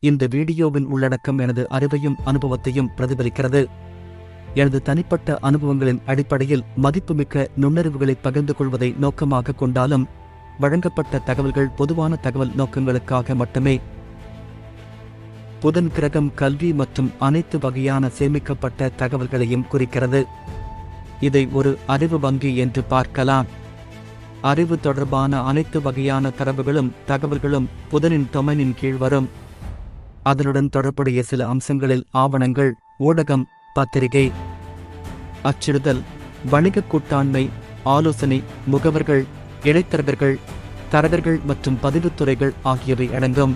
இந்த வீடியோவின் உள்ளடக்கம் எனது அறிவையும் அனுபவத்தையும் பிரதிபலிக்கிறது. எனது தனிப்பட்ட அனுபவங்களின் அடிப்படையில் மதிப்புமிக்க நுண்ணறிவுகளை பகிர்ந்து கொள்வதை நோக்கமாக கொண்டாலும் வழங்கப்பட்ட தகவல்கள் பொதுவான தகவல் நோக்கங்களுக்காக மட்டுமே. புதன் கிரகம் கல்வி மற்றும் அனைத்து வகையான சேமிக்கப்பட்ட தகவல்களையும் குறிக்கிறது. இதை ஒரு அறிவு வங்கி என்று பார்க்கலாம். அறிவு தொடர்பான அனைத்து வகையான தரவுகளும் தகவல்களும் புதனின் டொமைனின் கீழ் வரும். அதனுடன் தொடர்புடைய சில அம்சங்களில் ஆவணங்கள் ஊடகம் பத்திரிகை அச்சிடுதல் வணிக கூட்டாண்மை ஆலோசனை முகவர்கள் இடைத்தரகர்கள் தரகர்கள் மற்றும் பதிவுத்துறைகள் ஆகியவை அடங்கும்.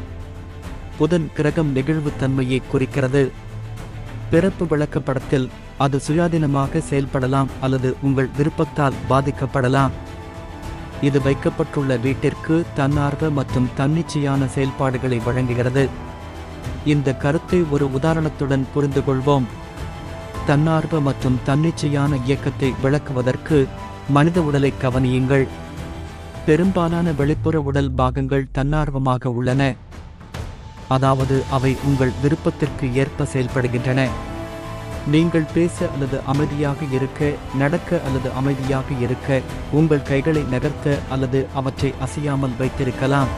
புதன் கிரகம் நெகிழ்வுத்தன்மையை குறிக்கிறது. பிறப்பு விளக்கப்படத்தில் அது சுயாதீனமாக செயல்படலாம் அல்லது உங்கள் விருப்பத்தால் பாதிக்கப்படலாம். இது வைக்கப்பட்டுள்ள வீட்டிற்கு தன்னார்வ மற்றும் தன்னிச்சையான செயல்பாடுகளை வழங்குகிறது. இந்த கருத்தை ஒரு உதாரணத்துடன் புரிந்து கொள்வோம் தன்னார்வ மற்றும் தன்னிச்சையான இயக்கத்தை விளக்குவதற்கு மனித உடலை கவனியுங்கள். பெரும்பாலான வெளிப்புற உடல் பாகங்கள் தன்னார்வமாக உள்ளன. அதாவது அவை உங்கள் விருப்பத்திற்கு ஏற்ப செயல்படுகின்றன. நீங்கள் பேச அல்லது அமைதியாக இருக்க நடக்க அல்லது அமைதியாக இருக்க உங்கள் கைகளை நகர்த்த அல்லது அவற்றை அசையாமல் வைத்திருக்கலாம்.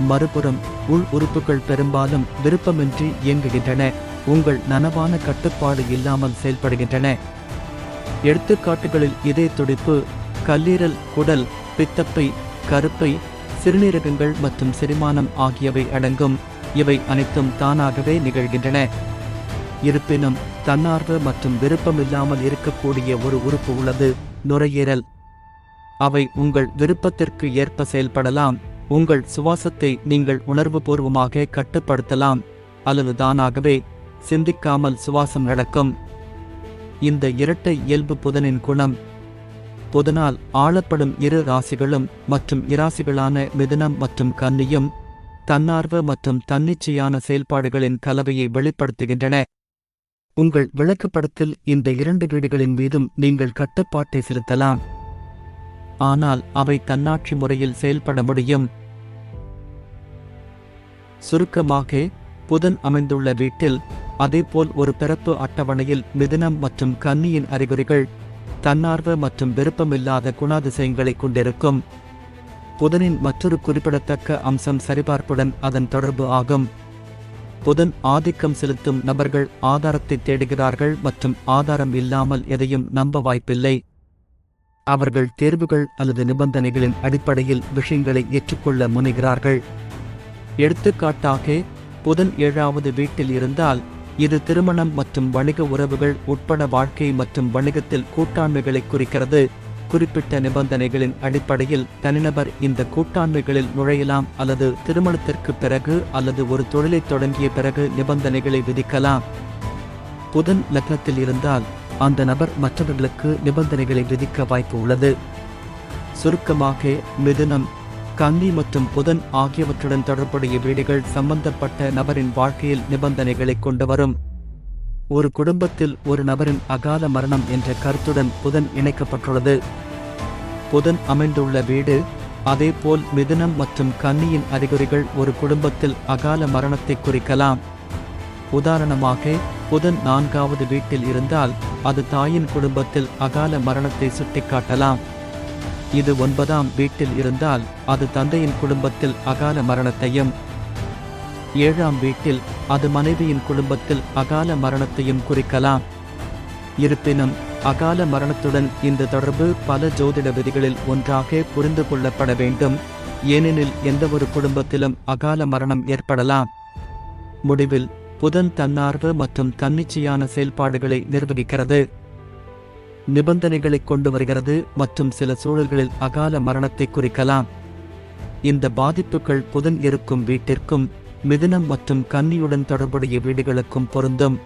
மறுபுறம் உள் உறுப்புகள் பெரும்பாலும் விருப்பமின்றி இயங்குகின்றன. உங்கள் நனவான கட்டுப்பாடு இல்லாமல் செயல்படுகின்றன. எடுத்துக்காட்டுகளில் இதய துடிப்பு கல்லீரல் குடல் பித்தப்பை கருப்பை சிறுநீரகங்கள் மற்றும் செரிமானம் ஆகியவை அடங்கும். இவை அனைத்தும் தானாகவே நிகழ்கின்றன. இருப்பினும் தன்னார்வ மற்றும் விருப்பமில்லாமல் இருக்கக்கூடிய ஒரு உறுப்பு உள்ளது நுரையீரல். அவை உங்கள் விருப்பத்திற்கு ஏற்ப செயல்படலாம். உங்கள் சுவாசத்தை நீங்கள் உணர்வுபூர்வமாக கட்டுப்படுத்தலாம். அல்லது தானாகவே சிந்திக்காமல் சுவாசம் நடக்கும். இந்த இரட்டை இயல்பு புதனின் குணம். புதனால் ஆளப்படும் இரு ராசிகளும் மற்றும் இராசிகளான மிதுனம் மற்றும் கன்னியும் தன்னார்வ மற்றும் தன்னிச்சையான செயல்பாடுகளின் கலவையை வெளிப்படுத்துகின்றன. உங்கள் விளக்கப்படத்தில் இந்த இரண்டு வீடுகளின் மீதும் நீங்கள் கட்டுப்பாட்டை செலுத்தலாம். ஆனால் அவை தன்னாட்சி முறையில் செயல்பட முடியும். சுருக்கமாக புதன் அமைந்துள்ள வீட்டில் அதேபோல் ஒரு பிறப்பு அட்டவணையில் மிதுனம் மற்றும் கன்னியின் அறிகுறிகள் தன்னார்வ மற்றும் விருப்பமில்லாத குணாதிசயங்களை கொண்டிருக்கும். புதனின் மற்றொரு குறிப்பிடத்தக்க அம்சம் சரிபார்ப்புடன் அதன் தொடர்பு ஆகும். புதன் ஆதிக்கம் செலுத்தும் நபர்கள் ஆதாரத்தை தேடுகிறார்கள் மற்றும் ஆதாரம் இல்லாமல் எதையும் நம்ப வாய்ப்பில்லை. அவர்கள் தேர்வுகள் அல்லது நிபந்தனைகளின் அடிப்படையில் விஷயங்களை ஏற்றுக்கொள்ள முனைகிறார்கள். எடுத்துக்காட்டாக புதன் ஏழாவது வீட்டில் இருந்தால் இது திருமணம் மற்றும் வணிக உறவுகள் உட்பட வாழ்க்கை மற்றும் வணிகத்தில் கூட்டாண்மைகளை குறிக்கிறது. குறிப்பிட்ட நிபந்தனைகளின் அடிப்படையில் தனிநபர் இந்த கூட்டாண்மைகளில் நுழையலாம் அல்லது திருமணத்திற்கு பிறகு அல்லது ஒரு தொழிலை தொடங்கிய பிறகு நிபந்தனைகளை விதிக்கலாம். புதன் லக்னத்தில் இருந்தால் அந்த நபர் மற்றவர்களுக்கு நிபந்தனைகளை விதிக்க வாய்ப்பு உள்ளது. சுருக்கமாக மிதுனம் கன்னி மற்றும் புதன் ஆகியவற்றுடன் தொடர்புடைய வீடுகள் சம்பந்தப்பட்ட நபரின் வாழ்க்கையில் நிபந்தனைகளை கொண்டு வரும். ஒரு குடும்பத்தில் ஒரு நபரின் அகால மரணம் என்ற கருத்துடன் புதன் இணைக்கப்பட்டுள்ளது. புதன் அமைந்துள்ள வீடு அதேபோல் மிதுனம் மற்றும் கன்னியின் அறிகுறிகள் ஒரு குடும்பத்தில் அகால மரணத்தை குறிக்கலாம். உதாரணமாக புதன் நான்காவது வீட்டில் இருந்தால் அது தாயின் குடும்பத்தில் அகால மரணத்தை சுட்டிக்காட்டலாம். இது ஒன்பதாம் வீட்டில் இருந்தால் அது தந்தையின் குடும்பத்தில் அகால மரணத்தையும். ஏழாம் வீட்டில் அது மனைவியின் குடும்பத்தில் அகால மரணத்தையும் குறிக்கலாம். இருப்பினும் அகால மரணத்துடன் இந்த தொடர்பு பல ஜோதிட விதிகளில் ஒன்றாக புரிந்து கொள்ளப்பட வேண்டும். ஏனெனில் எந்தவொரு குடும்பத்திலும் அகால மரணம் ஏற்படலாம். முடிவில் புதன் தன்னார்வ மற்றும் தன்னிச்சையான செயல்பாடுகளை நிர்வகிக்கிறது. நிபந்தனைகளை கொண்டு வருகிறது மற்றும் சில சூழல்களில் அகால மரணத்தை குறிக்கலாம். இந்த பாதிப்புகள் புதன் இருக்கும் வீட்டிற்கும் மிதுனம் மற்றும் கன்னியுடன் தொடர்புடைய வீடுகளுக்கும் பொருந்தும்.